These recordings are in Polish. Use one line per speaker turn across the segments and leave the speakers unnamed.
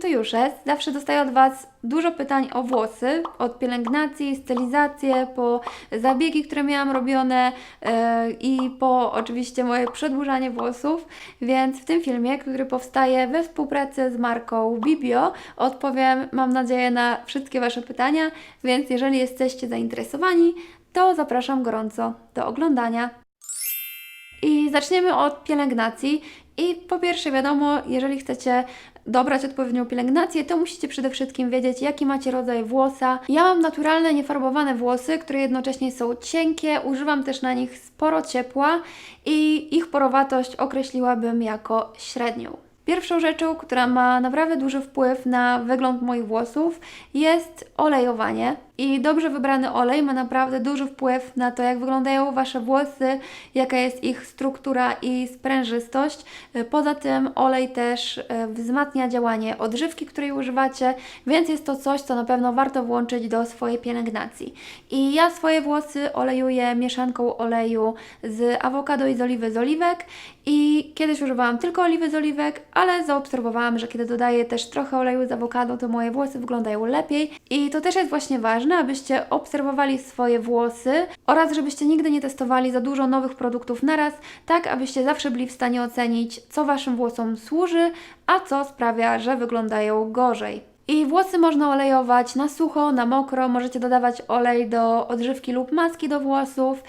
to już jest. Zawsze dostaję od Was dużo pytań o włosy, od pielęgnacji, stylizację, po zabiegi, które miałam robione e, i po oczywiście moje przedłużanie włosów. Więc w tym filmie, który powstaje we współpracy z marką Bibio, odpowiem, mam nadzieję, na wszystkie Wasze pytania. Więc jeżeli jesteście zainteresowani, to zapraszam gorąco do oglądania. I zaczniemy od pielęgnacji. I po pierwsze, wiadomo, jeżeli chcecie dobrać odpowiednią pielęgnację, to musicie przede wszystkim wiedzieć, jaki macie rodzaj włosa. Ja mam naturalne, niefarbowane włosy, które jednocześnie są cienkie, używam też na nich sporo ciepła i ich porowatość określiłabym jako średnią. Pierwszą rzeczą, która ma naprawdę duży wpływ na wygląd moich włosów, jest olejowanie. I dobrze wybrany olej ma naprawdę duży wpływ na to, jak wyglądają Wasze włosy, jaka jest ich struktura i sprężystość. Poza tym olej też e, wzmacnia działanie odżywki, której używacie, więc jest to coś, co na pewno warto włączyć do swojej pielęgnacji. I ja swoje włosy olejuję mieszanką oleju z awokado i z oliwy z oliwek i kiedyś używałam tylko oliwy z oliwek, ale zaobserwowałam, że kiedy dodaję też trochę oleju z awokado, to moje włosy wyglądają lepiej i to też jest właśnie ważne, abyście obserwowali swoje włosy oraz żebyście nigdy nie testowali za dużo nowych produktów naraz, tak abyście zawsze byli w stanie ocenić, co Waszym włosom służy, a co sprawia, że wyglądają gorzej. I włosy można olejować na sucho, na mokro, możecie dodawać olej do odżywki lub maski do włosów.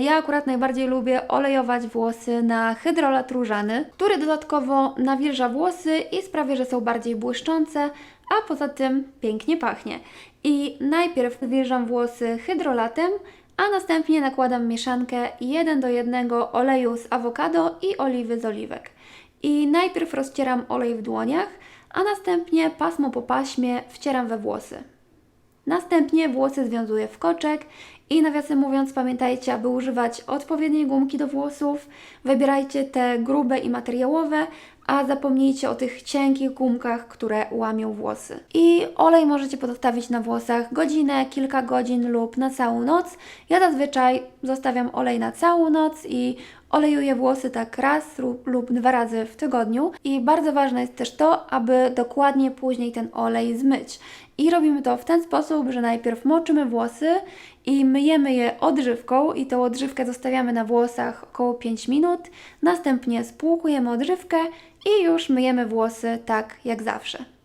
Ja akurat najbardziej lubię olejować włosy na hydrolat różany, który dodatkowo nawilża włosy i sprawia, że są bardziej błyszczące, a poza tym pięknie pachnie. I najpierw nawilżam włosy hydrolatem, a następnie nakładam mieszankę 1 do 1 oleju z awokado i oliwy z oliwek. I najpierw rozcieram olej w dłoniach, a następnie pasmo po paśmie wcieram we włosy. Następnie włosy związuję w koczek i nawiasem mówiąc pamiętajcie, aby używać odpowiedniej gumki do włosów. Wybierajcie te grube i materiałowe, a zapomnijcie o tych cienkich gumkach, które łamią włosy. I olej możecie pozostawić na włosach godzinę, kilka godzin lub na całą noc. Ja zazwyczaj zostawiam olej na całą noc i olejuję włosy tak raz lub, lub dwa razy w tygodniu. I bardzo ważne jest też to, aby dokładnie później ten olej zmyć. I robimy to w ten sposób, że najpierw moczymy włosy i myjemy je odżywką i tą odżywkę zostawiamy na włosach około 5 minut. Następnie spłukujemy odżywkę i już myjemy włosy tak jak zawsze.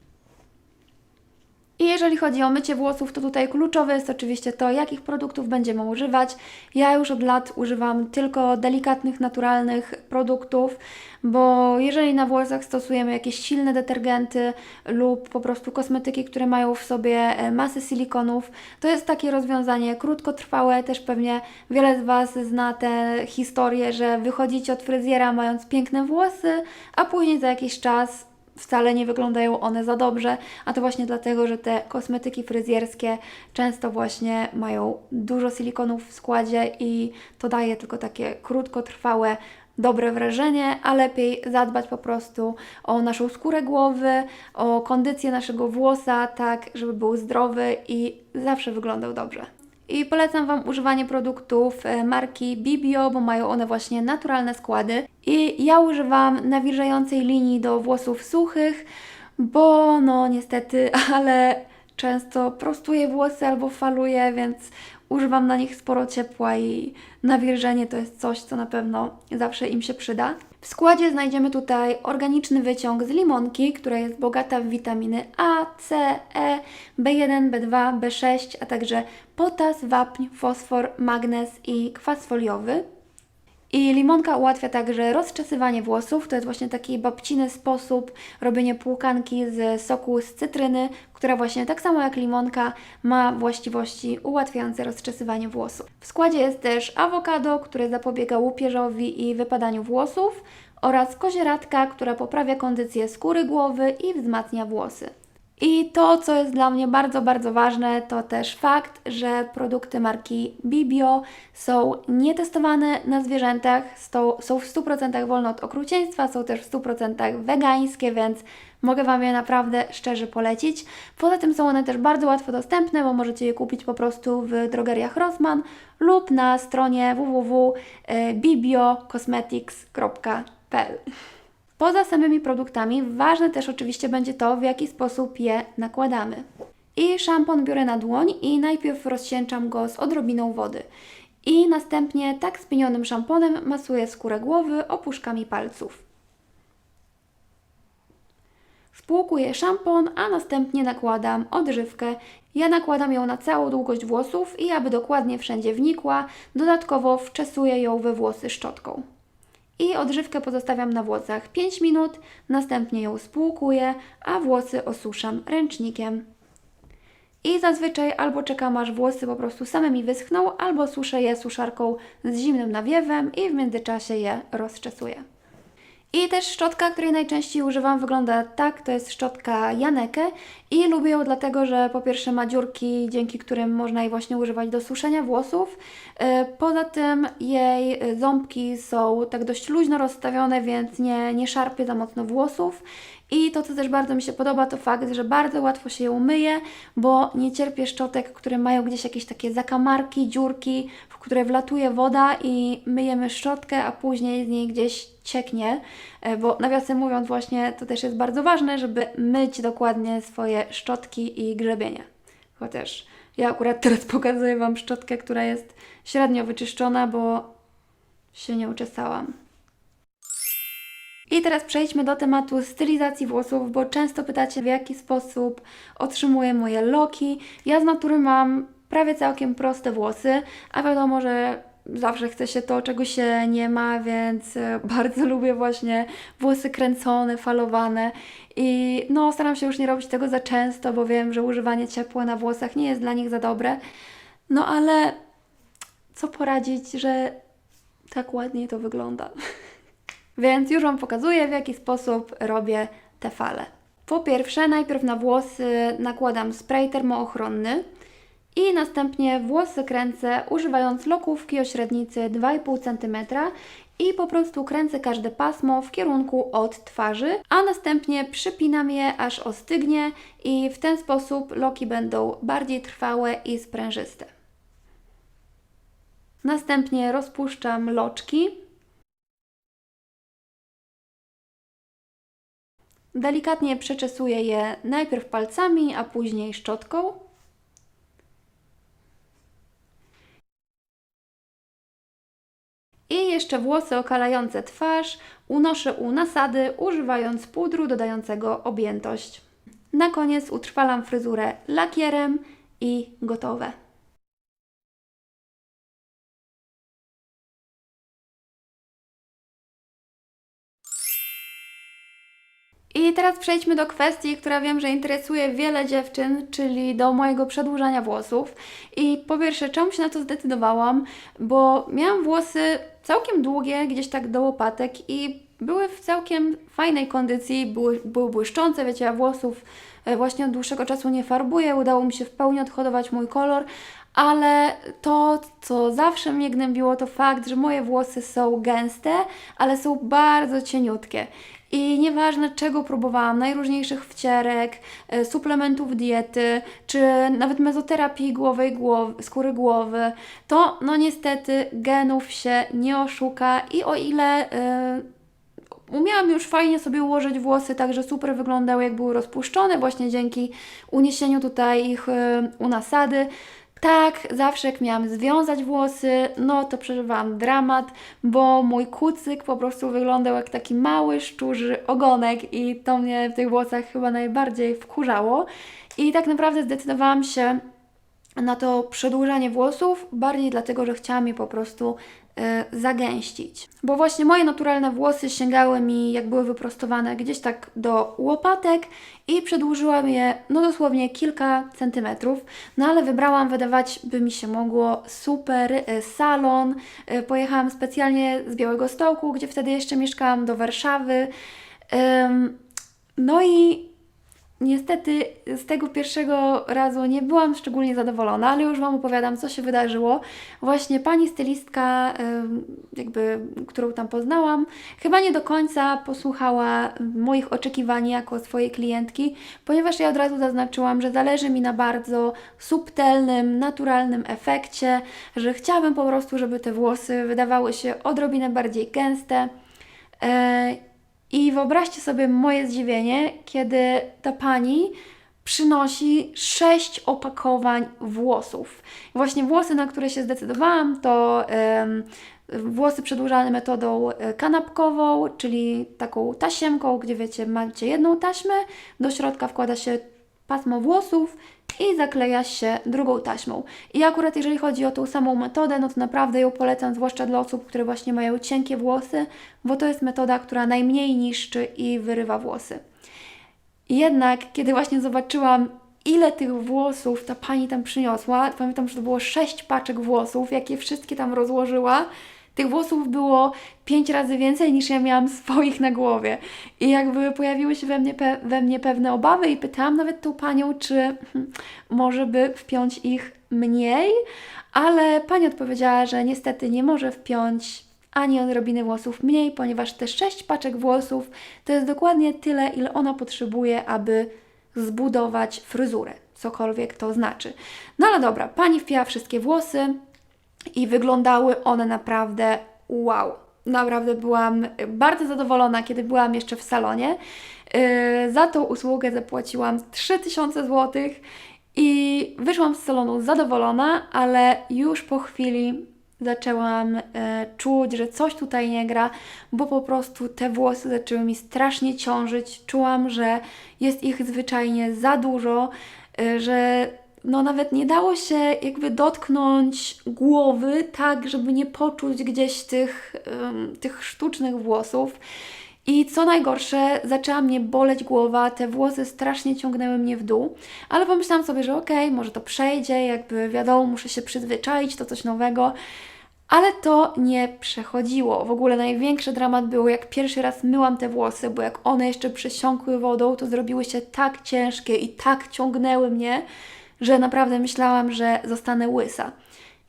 I jeżeli chodzi o mycie włosów, to tutaj kluczowe jest oczywiście to, jakich produktów będziemy używać. Ja już od lat używam tylko delikatnych, naturalnych produktów, bo jeżeli na włosach stosujemy jakieś silne detergenty lub po prostu kosmetyki, które mają w sobie e, masę silikonów, to jest takie rozwiązanie krótkotrwałe. Też pewnie wiele z Was zna tę historię, że wychodzicie od fryzjera mając piękne włosy, a później za jakiś czas wcale nie wyglądają one za dobrze, a to właśnie dlatego, że te kosmetyki fryzjerskie często właśnie mają dużo silikonów w składzie i to daje tylko takie krótkotrwałe dobre wrażenie, a lepiej zadbać po prostu o naszą skórę głowy, o kondycję naszego włosa, tak żeby był zdrowy i zawsze wyglądał dobrze. I polecam Wam używanie produktów e, marki Bibio, bo mają one właśnie naturalne składy. I ja używam nawilżającej linii do włosów suchych, bo no niestety, ale często prostuję włosy albo faluję, więc używam na nich sporo ciepła i nawilżenie to jest coś, co na pewno zawsze im się przyda. W składzie znajdziemy tutaj organiczny wyciąg z limonki, która jest bogata w witaminy A, C, E, B1, B2, B6, a także potas, wapń, fosfor, magnez i kwas foliowy. I limonka ułatwia także rozczesywanie włosów. To jest właśnie taki babciny sposób robienia płukanki z soku z cytryny, która właśnie tak samo jak limonka ma właściwości ułatwiające rozczesywanie włosów. W składzie jest też awokado, które zapobiega łupieżowi i wypadaniu włosów oraz kozieradka, która poprawia kondycję skóry głowy i wzmacnia włosy. I to, co jest dla mnie bardzo, bardzo ważne, to też fakt, że produkty marki Bibio są nietestowane na zwierzętach, są w 100% wolne od okrucieństwa, są też w 100% wegańskie, więc mogę Wam je naprawdę szczerze polecić. Poza tym są one też bardzo łatwo dostępne, bo możecie je kupić po prostu w drogeriach Rossmann lub na stronie www.bibiocosmetics.pl. Poza samymi produktami, ważne też oczywiście będzie to, w jaki sposób je nakładamy. I szampon biorę na dłoń i najpierw rozcieńczam go z odrobiną wody. I następnie tak spienionym szamponem masuję skórę głowy opuszkami palców. Spłukuję szampon, a następnie nakładam odżywkę. Ja nakładam ją na całą długość włosów i aby dokładnie wszędzie wnikła, dodatkowo wczesuję ją we włosy szczotką. I odżywkę pozostawiam na włosach 5 minut, następnie ją spłukuję, a włosy osuszam ręcznikiem. I zazwyczaj albo czekam aż włosy po prostu same mi wyschną, albo suszę je suszarką z zimnym nawiewem i w międzyczasie je rozczesuję. I też szczotka, której najczęściej używam, wygląda tak. To jest szczotka Janeke i lubię ją dlatego, że po pierwsze ma dziurki, dzięki którym można jej właśnie używać do suszenia włosów. E, Poza tym jej e, ząbki są tak dość luźno rozstawione, więc nie, nie szarpie za mocno włosów. I to, co też bardzo mi się podoba, to fakt, że bardzo łatwo się ją myje, bo nie cierpię szczotek, które mają gdzieś jakieś takie zakamarki, dziurki, w które wlatuje woda i myjemy szczotkę, a później z niej gdzieś cieknie. E, Bo nawiasem mówiąc, właśnie to też jest bardzo ważne, żeby myć dokładnie swoje szczotki i grzebienie. Chociaż ja akurat teraz pokazuję Wam szczotkę, która jest średnio wyczyszczona, bo się nie uczesałam. I teraz przejdźmy do tematu stylizacji włosów, bo często pytacie, w jaki sposób otrzymuję moje loki. Ja z natury mam prawie całkiem proste włosy, a wiadomo, że zawsze chce się to, czego się nie ma, więc e, bardzo lubię właśnie włosy kręcone, falowane i no staram się już nie robić tego za często, bo wiem, że używanie ciepła na włosach nie jest dla nich za dobre. No ale co poradzić, że tak ładnie to wygląda. Więc już Wam pokazuję, w jaki sposób robię te fale. Po pierwsze, najpierw na włosy nakładam spray termoochronny i następnie włosy kręcę używając lokówki o średnicy 2,5 cm i po prostu kręcę każde pasmo w kierunku od twarzy, a następnie przypinam je aż ostygnie i w ten sposób loki będą bardziej trwałe i sprężyste. Następnie rozpuszczam loczki Delikatnie przeczesuję je najpierw palcami, a później szczotką. I jeszcze włosy okalające twarz unoszę u nasady, używając pudru dodającego objętość. Na koniec utrwalam fryzurę lakierem i gotowe. I teraz przejdźmy do kwestii, która wiem, że interesuje wiele dziewczyn, czyli do mojego przedłużania włosów. I po pierwsze, czemu się na to zdecydowałam? Bo miałam włosy całkiem długie, gdzieś tak do łopatek i były w całkiem fajnej kondycji, były, były błyszczące, wiecie, ja włosów e, właśnie od dłuższego czasu nie farbuję, udało mi się w pełni odhodować mój kolor, ale to, co zawsze mnie gnębiło, to fakt, że moje włosy są gęste, ale są bardzo cieniutkie. I nieważne czego próbowałam, najróżniejszych wcierek, e, suplementów diety, czy nawet mezoterapii głowy, skóry głowy, to no niestety genów się nie oszuka. I o ile yy, umiałam już fajnie sobie ułożyć włosy, tak że super wyglądały jak były rozpuszczone właśnie dzięki uniesieniu tutaj ich yy, u nasady, tak, zawsze jak miałam związać włosy, no to przeżywałam dramat, bo mój kucyk po prostu wyglądał jak taki mały, szczurzy ogonek i to mnie w tych włosach chyba najbardziej wkurzało. I tak naprawdę zdecydowałam się na to przedłużanie włosów, bardziej dlatego, że chciałam je po prostu zagęścić. Bo właśnie moje naturalne włosy sięgały mi, jak były wyprostowane, gdzieś tak do łopatek i przedłużyłam je no dosłownie kilka centymetrów. No ale wybrałam, wydawać by mi się mogło, super y, salon. Y, pojechałam specjalnie z Białego Stoku, gdzie wtedy jeszcze mieszkałam, do Warszawy. No i Niestety z tego pierwszego razu nie byłam szczególnie zadowolona, ale już Wam opowiadam, co się wydarzyło. Właśnie pani stylistka, jakby, którą tam poznałam, chyba nie do końca posłuchała moich oczekiwań jako swojej klientki, ponieważ ja od razu zaznaczyłam, że zależy mi na bardzo subtelnym, naturalnym efekcie, że chciałabym po prostu, żeby te włosy wydawały się odrobinę bardziej gęste. I wyobraźcie sobie moje zdziwienie, kiedy ta pani przynosi sześć opakowań włosów. Właśnie włosy, na które się zdecydowałam, to włosy przedłużane metodą e, kanapkową, czyli taką tasiemką, gdzie wiecie, macie jedną taśmę, do środka wkłada się pasmo włosów i zakleja się drugą taśmą. I akurat jeżeli chodzi o tą samą metodę, no to naprawdę ją polecam, zwłaszcza dla osób, które właśnie mają cienkie włosy, bo to jest metoda, która najmniej niszczy i wyrywa włosy. Jednak, kiedy właśnie zobaczyłam, ile tych włosów ta pani tam przyniosła, pamiętam, że to było sześć paczek włosów, jakie wszystkie tam rozłożyła. Tych włosów było pięć razy więcej niż ja miałam swoich na głowie. I jakby pojawiły się we mnie, pe- we mnie pewne obawy i pytałam nawet tą panią, czy może by wpiąć ich mniej, ale pani odpowiedziała, że niestety nie może wpiąć ani odrobiny włosów mniej, ponieważ te sześć paczek włosów to jest dokładnie tyle, ile ona potrzebuje, aby zbudować fryzurę, cokolwiek to znaczy. No ale dobra, pani wpięła wszystkie włosy i wyglądały one naprawdę wow. Naprawdę byłam bardzo zadowolona, kiedy byłam jeszcze w salonie. Yy, za tą usługę zapłaciłam 3000 zł i wyszłam z salonu zadowolona, ale już po chwili zaczęłam e, czuć, że coś tutaj nie gra, bo po prostu te włosy zaczęły mi strasznie ciążyć. Czułam, że jest ich zwyczajnie za dużo, e, że no nawet nie dało się jakby dotknąć głowy tak, żeby nie poczuć gdzieś tych, em, tych sztucznych włosów. I co najgorsze, zaczęła mnie boleć głowa, te włosy strasznie ciągnęły mnie w dół, ale pomyślałam sobie, że okej, może to przejdzie, jakby wiadomo, muszę się przyzwyczaić, to coś nowego. Ale to nie przechodziło. W ogóle największy dramat był, jak pierwszy raz myłam te włosy, bo jak one jeszcze przesiąkły wodą, to zrobiły się tak ciężkie i tak ciągnęły mnie, że naprawdę myślałam, że zostanę łysa.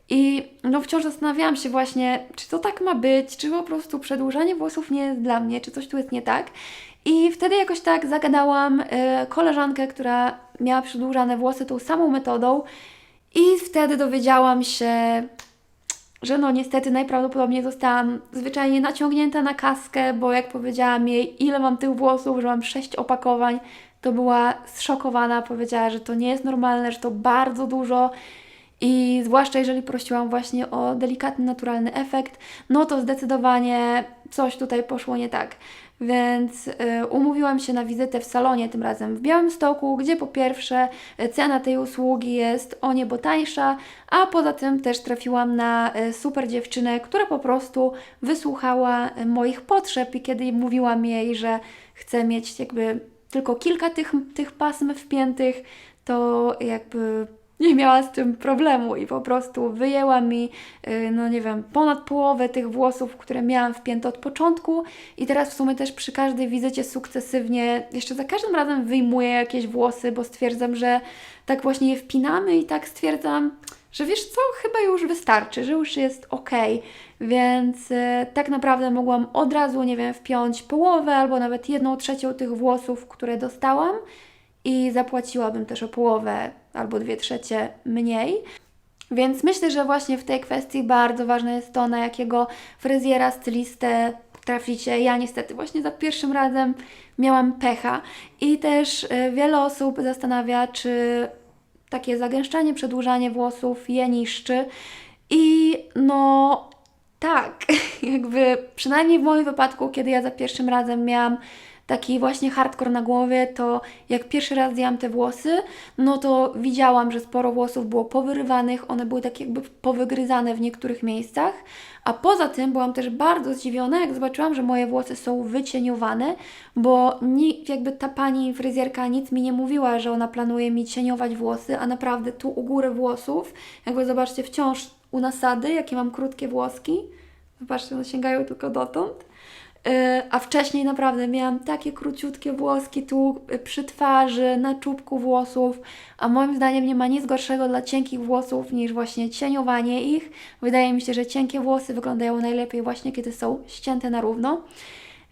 I no wciąż zastanawiałam się właśnie, czy to tak ma być, czy po prostu przedłużanie włosów nie jest dla mnie, czy coś tu jest nie tak. I wtedy jakoś tak zagadałam e, koleżankę, która miała przedłużane włosy tą samą metodą i wtedy dowiedziałam się, że no niestety najprawdopodobniej zostałam zwyczajnie naciągnięta na kaskę, bo jak powiedziałam jej, ile mam tych włosów, że mam sześć opakowań, to była zszokowana, powiedziała, że to nie jest normalne, że to bardzo dużo i zwłaszcza jeżeli prosiłam właśnie o delikatny, naturalny efekt, no to zdecydowanie coś tutaj poszło nie tak. Więc y, umówiłam się na wizytę w salonie, tym razem w Białymstoku, gdzie po pierwsze y, cena tej usługi jest o niebo tańsza, a poza tym też trafiłam na y, super dziewczynę, która po prostu wysłuchała y, moich potrzeb i kiedy mówiłam jej, że chcę mieć jakby tylko kilka tych, tych pasm wpiętych, to jakby nie miała z tym problemu i po prostu wyjęła mi, y, no nie wiem, ponad połowę tych włosów, które miałam wpięte od początku. I teraz w sumie też przy każdej wizycie sukcesywnie, jeszcze za każdym razem wyjmuję jakieś włosy, bo stwierdzam, że tak właśnie je wpinamy i tak stwierdzam, że wiesz co, chyba już wystarczy, że już jest ok, więc y, tak naprawdę mogłam od razu, nie wiem, wpiąć połowę albo nawet jedną trzecią tych włosów, które dostałam i zapłaciłabym też o połowę albo dwie trzecie mniej. Więc myślę, że właśnie w tej kwestii bardzo ważne jest to, na jakiego fryzjera, stylistę traficie. Ja niestety właśnie za pierwszym razem miałam pecha i też y, wiele osób zastanawia, czy takie zagęszczanie, przedłużanie włosów je niszczy. I no tak, jakby przynajmniej w moim wypadku, kiedy ja za pierwszym razem miałam taki właśnie hardcore na głowie, to jak pierwszy raz zdjęłam te włosy, no to widziałam, że sporo włosów było powyrywanych, one były tak jakby powygryzane w niektórych miejscach, a poza tym byłam też bardzo zdziwiona, jak zobaczyłam, że moje włosy są wycieniowane, bo ni, jakby ta pani fryzjerka nic mi nie mówiła, że ona planuje mi cieniować włosy, a naprawdę tu u góry włosów, jakby zobaczcie wciąż u nasady, jakie mam krótkie włoski, zobaczcie, one sięgają tylko dotąd. Yy, A wcześniej naprawdę miałam takie króciutkie włoski tu y, przy twarzy, na czubku włosów, a moim zdaniem nie ma nic gorszego dla cienkich włosów niż właśnie cieniowanie ich. Wydaje mi się, że cienkie włosy wyglądają najlepiej właśnie kiedy są ścięte na równo.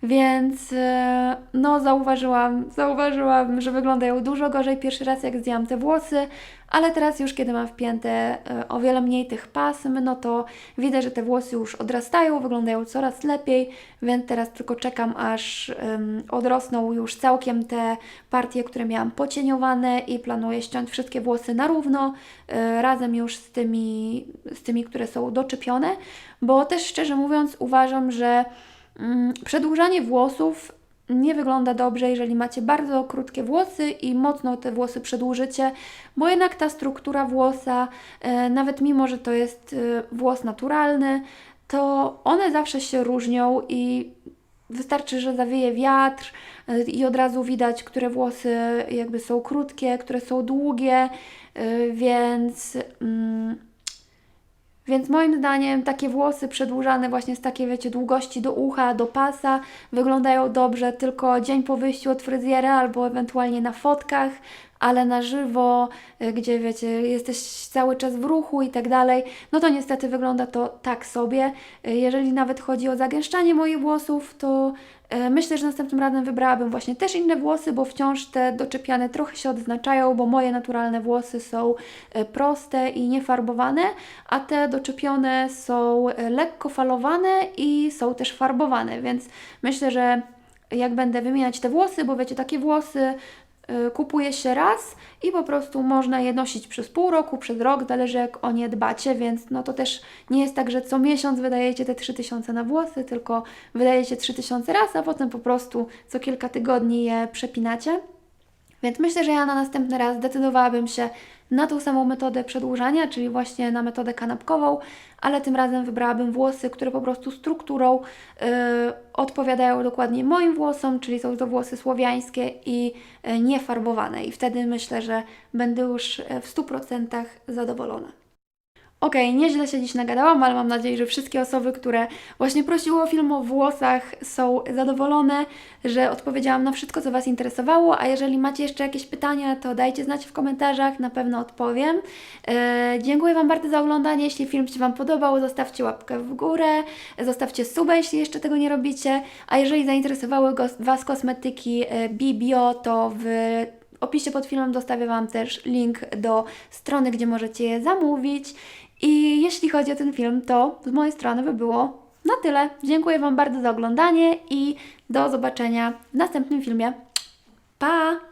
Więc e, no zauważyłam, zauważyłam, że wyglądają dużo gorzej. Pierwszy raz jak zdjęłam te włosy, ale teraz już kiedy mam wpięte e, o wiele mniej tych pasm, no to widzę, że te włosy już odrastają, wyglądają coraz lepiej, więc teraz tylko czekam aż em, odrosną już całkiem te partie, które miałam pocieniowane i planuję ściąć wszystkie włosy na równo, e, razem już z tymi, z tymi, które są doczepione, bo też szczerze mówiąc uważam, że Przedłużanie włosów nie wygląda dobrze, jeżeli macie bardzo krótkie włosy i mocno te włosy przedłużycie, bo jednak ta struktura włosa, e, nawet mimo, że to jest e, włos naturalny, to one zawsze się różnią i wystarczy, że zawieje wiatr e, i od razu widać, które włosy jakby są krótkie, które są długie, więc. Mm, więc moim zdaniem takie włosy przedłużane właśnie z takiej, wiecie, długości do ucha, do pasa wyglądają dobrze tylko dzień po wyjściu od fryzjera albo ewentualnie na fotkach, ale na żywo, y, gdzie wiecie, jesteś cały czas w ruchu i tak dalej, no to niestety wygląda to tak sobie. Y, Jeżeli nawet chodzi o zagęszczanie moich włosów, to myślę, że następnym razem wybrałabym właśnie też inne włosy, bo wciąż te doczepiane trochę się odznaczają, bo moje naturalne włosy są e, proste i niefarbowane, a te doczepione są e, lekko falowane i są też farbowane, więc myślę, że jak będę wymieniać te włosy, bo wiecie, takie włosy kupuje się raz i po prostu można je nosić przez pół roku, przez rok, zależy jak o nie dbacie, więc no to też nie jest tak, że co miesiąc wydajecie te 3000 na włosy, tylko wydajecie 3000 raz, a potem po prostu co kilka tygodni je przepinacie. Więc myślę, że ja na następny raz zdecydowałabym się na tą samą metodę przedłużania, czyli właśnie na metodę kanapkową, ale tym razem wybrałabym włosy, które po prostu strukturą y, odpowiadają dokładnie moim włosom, czyli są to włosy słowiańskie i y, niefarbowane. I wtedy myślę, że będę już w 100% zadowolona. Okej, nieźle się dziś nagadałam, ale mam nadzieję, że wszystkie osoby, które właśnie prosiły o film o włosach są zadowolone, że odpowiedziałam na wszystko, co Was interesowało, a jeżeli macie jeszcze jakieś pytania, to dajcie znać w komentarzach, na pewno odpowiem. E, dziękuję Wam bardzo za oglądanie, jeśli film się Wam podobał, zostawcie łapkę w górę, zostawcie suba, jeśli jeszcze tego nie robicie, a jeżeli zainteresowały Was kosmetyki e, Bibio, to w opisie pod filmem dostawię Wam też link do strony, gdzie możecie je zamówić. I jeśli chodzi o ten film, to z mojej strony by było na tyle. Dziękuję Wam bardzo za oglądanie i do zobaczenia w następnym filmie. Pa!